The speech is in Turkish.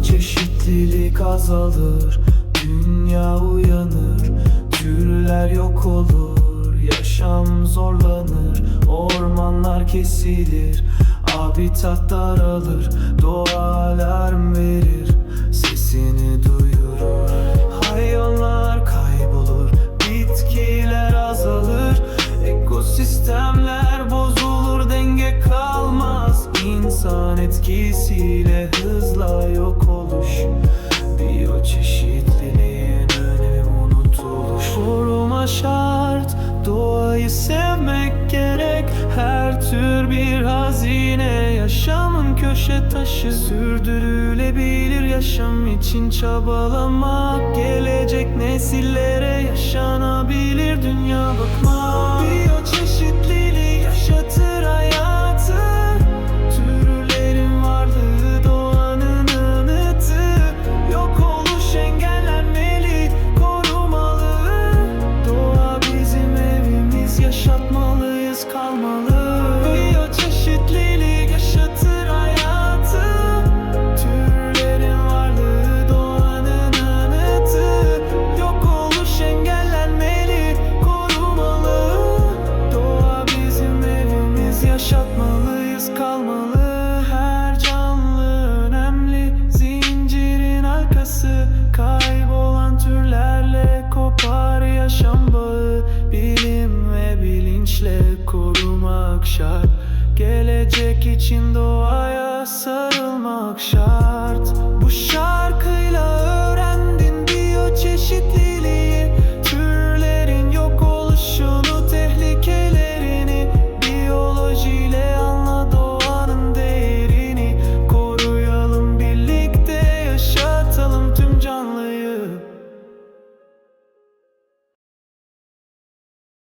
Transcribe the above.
Biyoçeşitlilik azalır Dünya uyanır Türler yok olur Yaşam zorlanır Ormanlar kesilir Habitat daralır Doğa İnsan etkisiyle hızla yok oluş. Biyoçeşitliliğin önemi unutulur Koruma şart Doğayı sevmek gerek. Her tür bir hazine Yaşamın köşe taşı. Sürdürülebilir yaşam için çabalamak Gelecek nesillere yaşanabilir dünya. Bakmak kalmalı şart. Gelecek için doğaya sarılmak şart. Bu şart